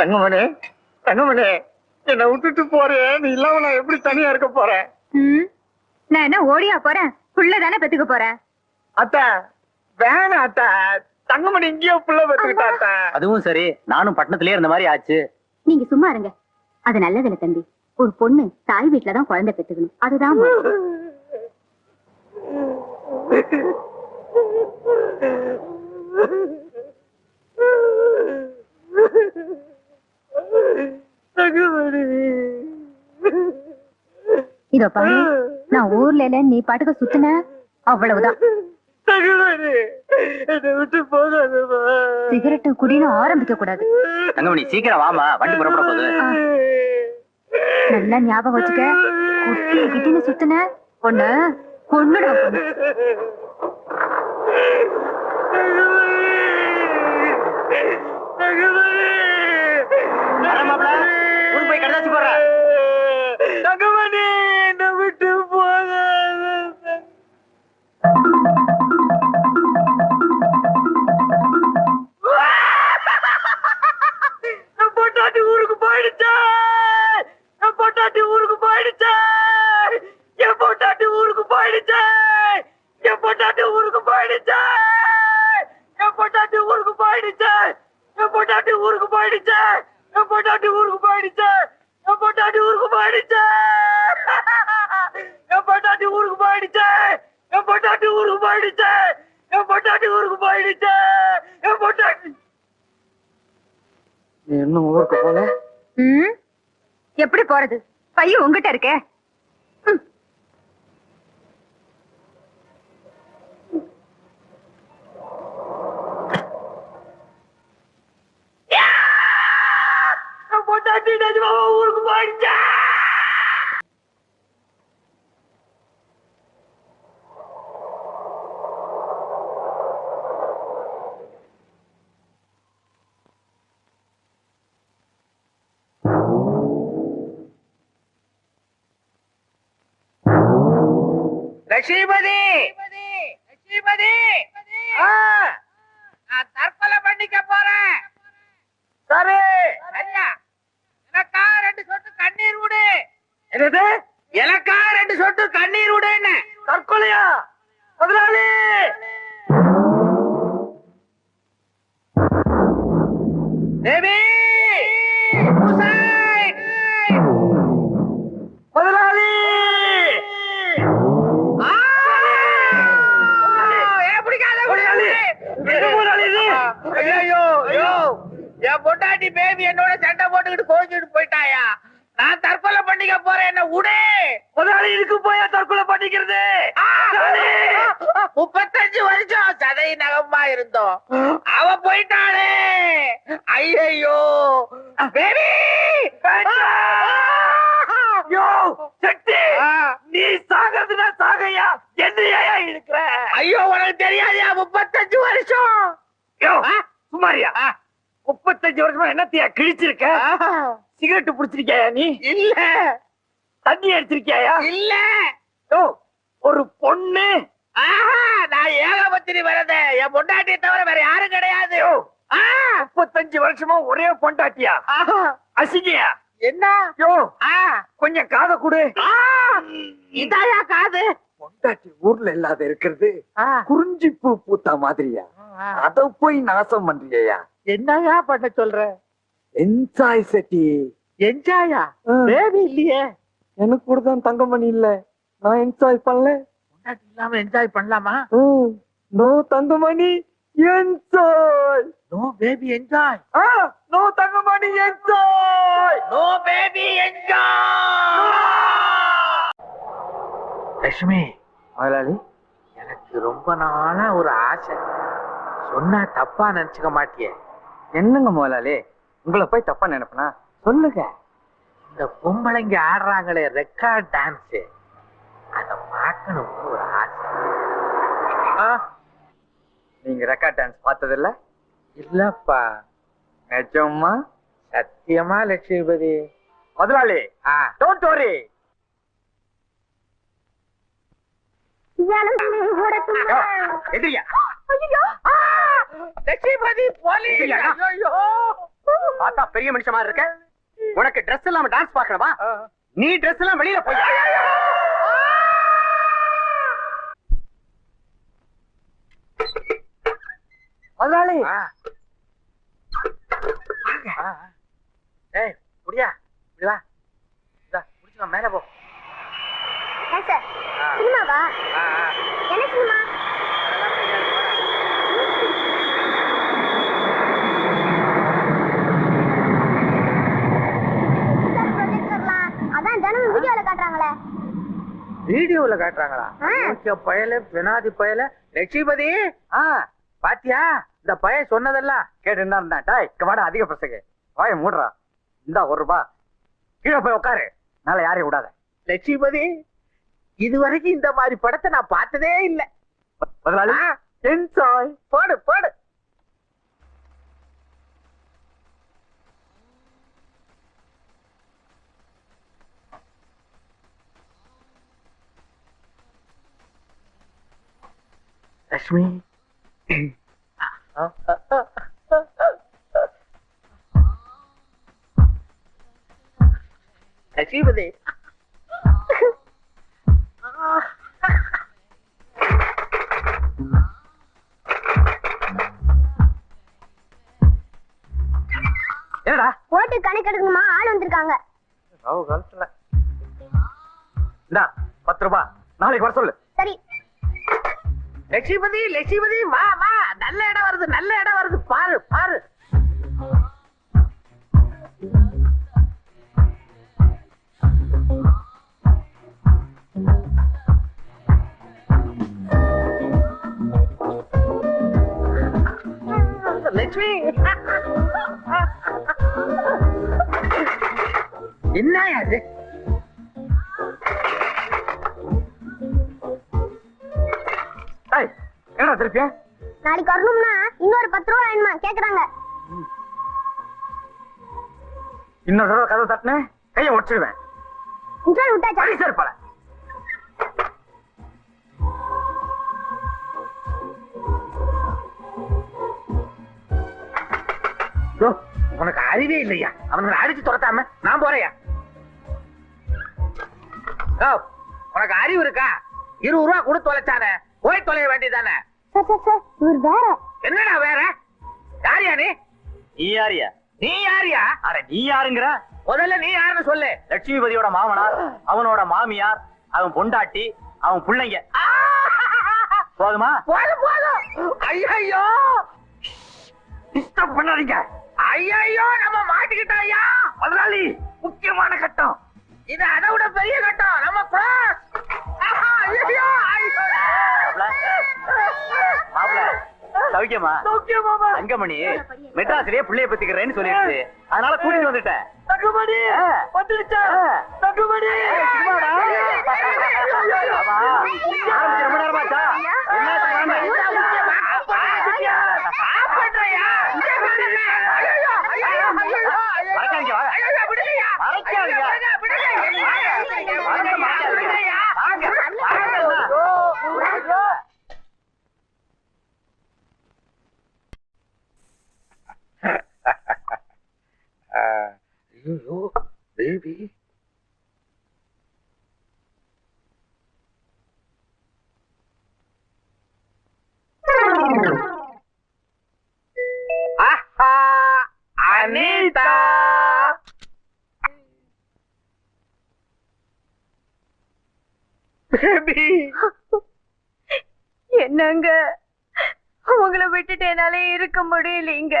தங்கமணி தங்கமணி என்னை விட்டுட்டு போறேன் நீ இல்லாம நான் எப்படி தனியா இருக்க போறேன்? நான் என்ன ஓடியா போறேன்? புள்ள தானே பெத்துக்க போறேன் அத்தா வேணாம் அத்தா. தங்கமணி இங்கேயோ புள்ள பெற்றுக்கிட்டா அத்தா. அதுவும் சரி நானும் பட்டணத்திலே இருந்த மாதிரி ஆச்சு. நீங்க சும்மா இருங்க. அது நல்லதில்ல தம்பி. ஒரு பொண்ணு தாய் வீட்டுல தான் குழந்தை பெத்துக்கணும். அதுதான் முறை. தங்கமணி இதோ பாரு நான் ஊர்ல இல்ல நீ பாட்டுக்கு சுத்துன? அவ்வளவுதான். தங்கமணி என்னை விட்டு போகாதமா சிகரெட் குடின்னு ஆரம்பிக்க கூடாது. தங்கமணி சீக்கிரம் வாமா வண்டி புறப்பட போகுது. நல்லா ஞாபகம் வச்சுக்க. குட்டி கிட்டின்னு சுத்துன? பொண்ணு கொன்னுடுவ பொண்ணு. என் பொட்டாட்டி ஊருக்கு போயிடுச்சே என் பொட்டாட்டி ஊருக்கு போயிடுச்சே என் பொட்டாட்டி ஊருக்கு போயிடுச்சே என் பொட்டாட்டி ஊருக்கு போயிடுச்சே என் பொட்டாட்டி ஊருக்கு போயிடுச்சே என் பொட்டாட்டி ஊருக்கு போயிடுச்சே என் பொட்டாட்டி ஊருக்கு போயிடுச்சே என் பொட்டாட்டி ஊருக்கு போயிடுச்சே என் பொட்டாட்டி ஊருக்கு போயிடுச்சே என் பொட்டாட்டி ஊருக்கு போயிடுச்சே என் பொட்டாட்டி நீ இன்னும் ஊருக்கு போல எப்படி போறது பையன் உங்ககிட்ட இருக்கே. ஊருக்கு போயிடுச்சா? லட்சுமிபதி! லட்சுமிபதி! நான் தற்கொலை பண்ணிக்க போறேன். சரி. சரியா? எனக்கா ரெண்டு சொட்டு கண்ணீர் விடு என்னது? எனக்கா ரெண்டு சொட்டு கண்ணீர் விடுன்னு தற்கொலையா? முதலாளி! தேவி! சக்தி! நீ சாகிறதுனா சாகையா? என்னையா இருக்கிற ஐயோ உனக்கு தெரியாதியா? முப்பத்தஞ்சு வருஷம். யோ சுமாரியா முப்பத்தஞ்சு வருஷமா என்னத்தையா கிழிச்சிருக்க? சிகரெட் புடிச்சிருக்கியா நீ? இல்ல. தண்ணி அடிச்சிருக்கியா இல்ல. யோ ஒரு பொண்ணு. நான் ஏகபத்திரி வரத. என் பொண்டாட்டியை தவிர வேற யாரும் கிடையாது. முப்பத்தஞ்சு வருஷமா ஒரே பொண்டாட்டியா? அசிங்கியா? என்ன? யோ கொஞ்சம் காதை கொடு. இதாயா காது? பொண்டாட்டி ஊர்ல இல்லாத இருக்கிறது. குறிஞ்சி பூ பூத்த மாதிரியா? அத போய் நாசம் பண்றியா என்னயா பண்ண சொல்ற? என்ஜாய் செட்டி. என்ஜாயா பேபி இல்லையே. எனக்கு கூட தான் தங்கமணி இல்ல. நான் என்ஜாய் பண்ணல. பொண்டாட்டி இல்லாம என்ஜாய் பண்ணலாமா? No Thangamani enjoy no baby enjoy no Thangamani enjoy no baby enjoy Lakshmi முதலாளி எனக்கு ரொம்ப நாளா ஒரு ஆசை. சொன்னா தப்பா நினைச்சுக்க மாட்டியே. என்னங்க முதலாளி உங்களை போய் தப்பா நினைப்பனா? சொல்லுங்க. இந்த பொம்பளைங்க ஆடுறாங்களே ரெக்கார்ட் டான்ஸ் அத பார்க்கணும்னு ஒரு ஆசை. ஆ, நீங்க ரெக்கார்ட் டான்ஸ் பார்த்ததில்ல? இல்லப்பா. நிஜமா? சத்தியமா லட்சுமிபதி? முதலாளி ஆ. டோன்ட் வரி பெரிய மனுஷன் மாதிரி இருக்க. உனக்கு Dress இல்லாம டான்ஸ் பார்க்கணுமா? நீ Dress எல்லாம் வெளியில போய். முதலாளி. ஏய் முடியா இப்படி வா. இந்தா முடிச்சுக்கோ மேல போ. சார். சினிமாவா. என்ன சினிமா? வீடியோல காட்டுறாங்களே. பயல பெனாதி பயல. லட்சுமிபதி ஆ பாத்தியா? இந்த பையன் சொன்னதெல்லாம் கேட்டு என்ன இருந்தா டாய் வாடா அதிக பிரசங்க. வாய மூடுறா. இந்தா ஒரு ரூபா. கீழே போய் உட்காரு மேல யாரையும் விடாத. லட்சுமிபதி இதுவரைக்கும் இந்த மாதிரி படத்தை நான் பார்த்ததே இல்ல. முதலாளி. என்ஜாய் போடு போடு. லட்சுமி. பத்து ரூபா. நாளைக்கு வர சொல்லு. சரி. லட்சுமிபதி லட்சுமிபதி வா வா. நல்ல இடம் வருது நல்ல இடம் வருது. பாரு பாரு. லட்சுமி. என்ன அது? திருப்பியா நாளைக்கு வரணும்னா இன்னொரு பத்து ரூபா வேணுமா? கேக்குறாங்க. இன்னொரு தடவை கதவை தட்டினேன் கையை ஒடிச்சிடுவேன் இன்ட்ரோல் விட்டாச்சா? சரி பல. உனக்கு அறிவே இல்லையா? அவனுங்களை அடிச்சு துரத்தாம நான் போறேயா? உனக்கு அறிவு இருக்கா? இருபது ரூபா கொடுத்து தொலைச்சானே போய் தொலைய வேண்டியதானே சார் சார் சார் இவர் வேற. என்னடா வேற? யாரியா நீ நீ யாரியா? நீ யாரியா? அட நீ யாருங்கிற? முதல்ல நீ யாருன்னு சொல்லு. லட்சுமிபதியோட மாமனார் அவனோட மாமியார் அவன் பொண்டாட்டி அவன் பிள்ளைங்க. போதுமா? போதும் போதும். ஐயோ டிஸ்டர்ப் பண்ணாதீங்க. ஐயோ நம்ம மாட்டிக்கிட்டோம் ஐயா. முதலாளி முக்கியமான கட்டம். இது அதை விட பெரிய கட்டம். நம்ம. ஆஹா, ஐயையோ, ஐயோ. மாப்பிள சௌக்கியமா சௌக்கியமாமா? தங்கமணி மெட்ராஸ்லயே பிள்ளைய பத்திக்கிறேன்னு சொல்லிடுச்சு அதனால கூட்டிட்டு வந்துட்டேன் தங்கமணி. வந்துடுச்சா? தங்கமணி. ரொம்ப நேரமாச்சா? என்னாச்சு வாங்க. சாப்பிடுறியா? இங்கே பாருங்க. ஐயையோ, ஐயையோ, ஐயையோ, ஐயையோ. மறைக்காதீங்க, வாங்க. ஐயையோ, விடுங்கய்யா. மறைக்காதீங்க. ஐயோ, விடுங்க, விடுங்க. வாங்க, வாங்க, மறைக்காதீங்க. விடுங்கய்யா. வாங்க, வாங்க. ஐயோ, ஐயோ. ஐயோ ஆஹா அனிதா. பேபி என்னங்க? உங்களை விட்டுட்டு என்னால இருக்க முடியலீங்க.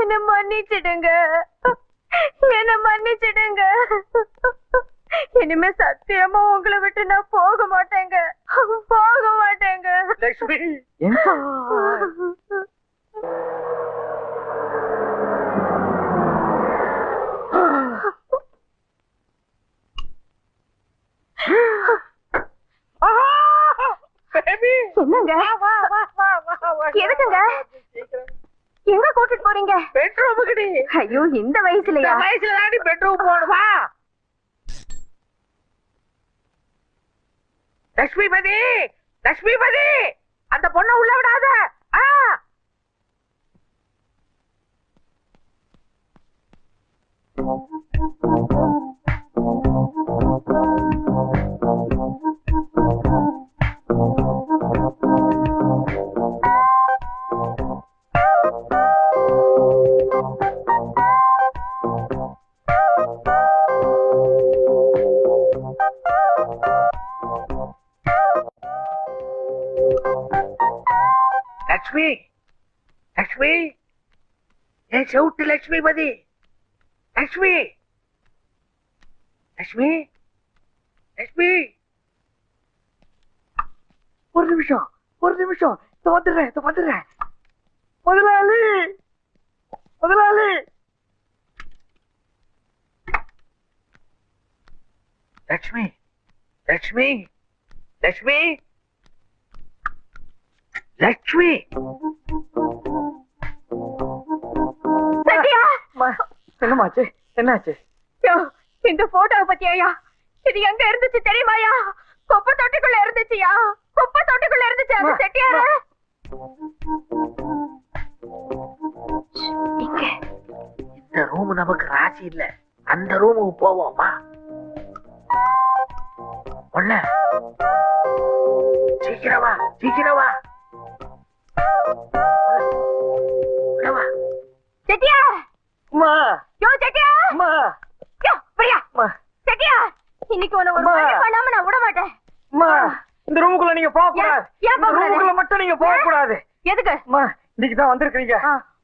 என்ன மன்னிச்சிடுங்க. என்ன மன்னிச்சிடுங்க. இனிமே சத்தியமா உங்களை விட்டு நான் போக மாட்டேங்க. போக மாட்டேங்க. லட்சுமி பேபி என்னங்க எதுக்குங்க எங்க கூட்டிட்டு போறீங்க பெட்ரூமுக்குடி ஐயோ இந்த இந்த வயசுலயா? வயசுல தாண்டி பெட்ரூம் போகணுமா லட்சுமிபதி லட்சுமிபதி அந்த பொண்ணை உள்ள விடாத! ஆ! லக்ஷ்மி லக்ஷ்மி என் செவுட்டு லக்ஷ்மி பதி லக்ஷ்மி லக்ஷ்மி லக்ஷ்மி ஒரு நிமிஷம் ஒரு நிமிஷம். இதை வந்துடுறேன் இதை வந்துடுறேன். முதலாளி முதலாளி. லட்சுமி லட்சுமி லட்சுமி. லட்சுமி என்னம்மாச்சு? என்னாச்சு? இந்த போட்டோவை பத்தியாயா? இது எங்க இருந்துச்சு தெரியுமாயா? குப்பை தொட்டிக்குள்ள இருந்துச்சுயா? குப்பை தொட்டிக்குள்ள இருந்துச்சு அம்மா, செட்டியாரு? இந்த ரூம் நமக்கு ராசி இல்ல. அந்த ரூமுக்கு போவோமா ஒண்ண. சீக்கிரம் சீக்கிரம் இன்னைக்கு உன்னை ஒரு. வழி பண்ணாம நான் விட மாட்டேன். அம்மா இந்த ரூமுக்குள்ள நீங்க போக கூடாது இந்த? ரூமுக்குள்ள மட்டும் நீங்க போக கூடாது எதுக்கு? அம்மா இன்னைக்கு தான் வந்திருக்கீங்க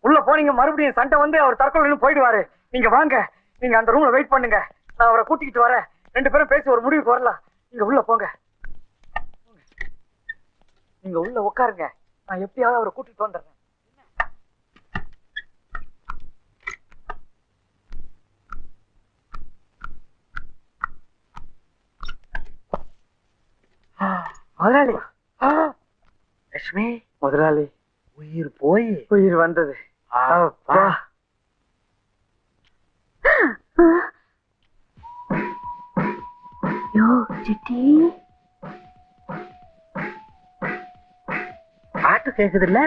உள்ள போனீங்க மறுபடியும் சண்டை வந்து அவர் தற்கொலை போயிடுவாரு. நீங்க வாங்க. நீங்க அந்த ரூம்ல வெயிட் பண்ணுங்க. நான் அவரை கூட்டிக்கிட்டு வரேன். ரெண்டு பேரும் பேசி ஒரு முடிவுக்கு வரலாம். நீங்க உள்ள போங்க. நீங்க உள்ள உட்காருங்க. நான் எப்படியாவது அவரை கூட்டிட்டு வந்துடுறேன். முதலாளி. லட்சுமி. முதலாளி. உயிர் போய். உயிர் வந்தது. அப்பா. யோ சிட்டி பாட்டு கேக்குது இல்ல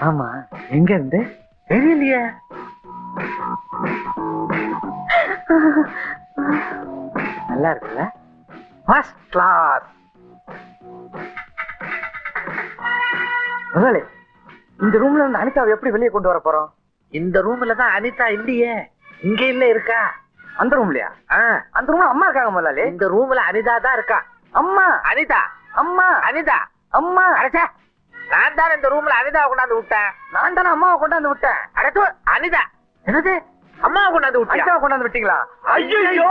ஆமா. எங்க இருந்து? தெரியலையே. நல்லா இருக்குல்ல? ஃபர்ஸ்ட் கிளாஸ் முதலாளி இந்த ரூம்ல இருந்து அனிதாவை எப்படி வெளியே கொண்டு வர போறோம்? இந்த ரூம்ல தான் அனிதா இல்லையே. இங்க இல்ல இருக்கா? அந்த ரூம்லயா அந்த ரூம்ல அம்மா இருக்காங்க முதலாளி. இந்த ரூம்ல அனிதா தான் இருக்கா? அம்மா. அனிதா. அம்மா. அனிதா. அம்மா. அடைச்சா. நான் தான் இந்த ரூம்ல அனிதா கொண்டாந்து விட்டேன். நான் தானே அம்மாவை கொண்டாந்து விட்டேன். அடைச்சு அனிதா. என்னது? அம்மா கொண்டாந்து விட்டியா? அனிதாவை கொண்டாந்து விட்டீங்களா? ஐயோ